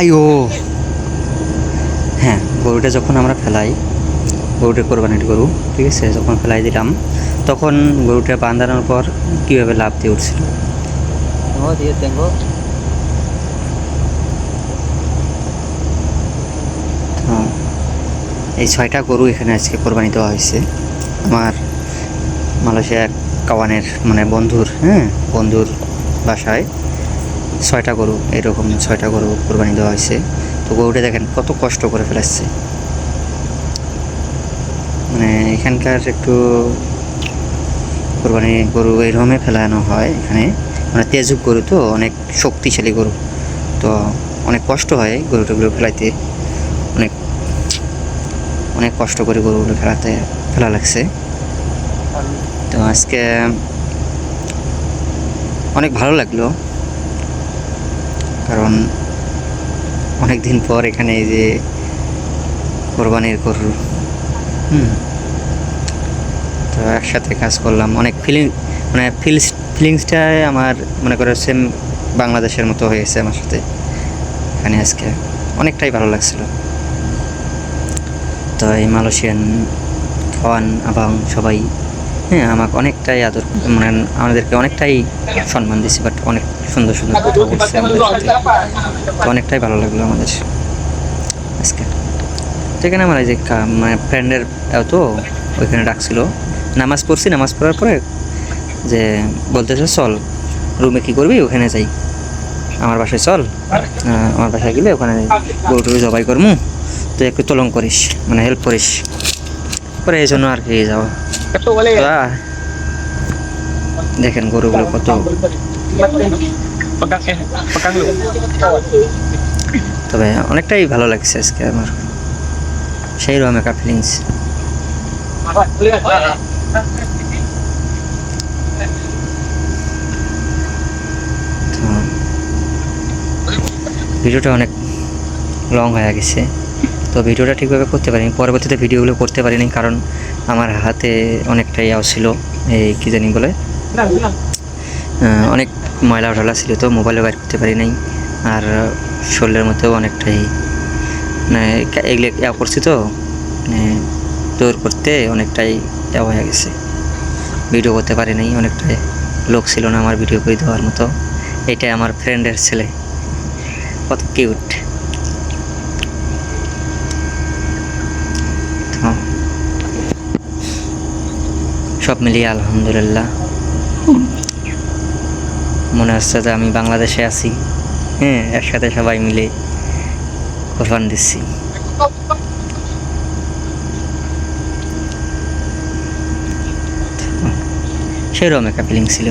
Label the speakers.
Speaker 1: আয়ো হ্যাঁ গরুটা যখন আমরা ফেলাই গরুটা কোরবানির গরু ঠিক আছে? যখন ফেলাই দিলাম তখন গরুটা বাঁধানোর পর কীভাবে লাভ দিয়ে উঠছিল. এই ছয়টা গরু এখানে আজকে কোরবানি দেওয়া হয়েছে। আমার মালয়েশিয়া কাওয়ানের মানে বন্ধুর হ্যাঁ বন্ধুর বাসায়। ছয়টা গরু, এরকম ছয়টা গরু কোরবানি দেওয়া হয়েছে। তো গরুটা দেখেন কত কষ্ট করে ফেলাচ্ছে। মানে এখানকার একটু কোরবানি গরু এইরকমই ফেলানো হয় এখানে। মানে তেজুক গরু তো, অনেক শক্তিশালী গরু। তো অনেক কষ্ট হয় গরুটাগুলো ফেলাইতে। অনেক অনেক কষ্ট করে গরুগুলো ফেলাতে, ফেলা লাগছে। তো আজকে অনেক ভালো লাগল। কারণ অনেক দিন পর এখানে এই যে কোরবানির গরু। হুম। তো একসাথে কাজ করলাম। অনেক ফিলিং মানে ফিলিংস ফিলিংসটাই আমার মনে করো সেম বাংলাদেশের মতো হয়েছে আমার সাথে। এখানে আজকে অনেকটাই ভালো লাগছিল। তো এই মালয়েশিয়ান খাওয়ান এবং সবাই হ্যাঁ আমাকে অনেকটাই আদর মানে আমাদেরকে অনেকটাই সম্মান দিচ্ছে বাট অনেক সুন্দর সুন্দর কথা বলছে আমাদের সাথে। তো অনেকটাই ভালো লাগল আমাদের আজকে। তো এখানে আমার এই যে মানে ফ্রেন্ডের তো ওইখানে ডাকছিল। নামাজ পড়ছি, নামাজ পড়ার পরে যে বলতেছে, চল রুমে কী করবি? ওখানে যাই। আমার বাসায় চল। আমার বাসায় গেলে ওখানে গরু টরু জবাই করমু। তুই একটু তলং করিস মানে হেল্প করিস। পরে এই জন্য আর কি যাওয়া। দেখেন গরুগুলো কত তবে অনেকটাই ভালো লাগছে আজকে আমার। সেই রকম একটা ফিলিংস ভিডিওটা অনেক লং হয়ে গেছে। তো ভিডিওটা ঠিকভাবে করতে পারিনি। পরবর্তীতে ভিডিওগুলো করতে পারিনি কারণ আমার হাতে অনেকটাই আও ছিল এই কী জানি বলে? অনেক ময়লা টলা ছিল তো মোবাইলে বাইর করতে পারি নাই আর শরীরের মধ্যেও অনেকটাই মানে এগুলো ইয়া করছি তো মানে দৌড় করতে অনেকটাই ইয়া হয়ে গেছে। ভিডিও করতে পারি নাই অনেকটাই লোক ছিল না আমার ভিডিও করে দেওয়ার মতো। এটাই আমার ফ্রেন্ডের ছেলে। কত কিউট সব মিলিয়ে আলহামদুলিল্লাহ। মনে হচ্ছে যে আমি বাংলাদেশে আছি। হ্যাঁ একসাথে সবাই মিলে কোরবান দিচ্ছি। সেরকম একটা ফিলিং ছিল।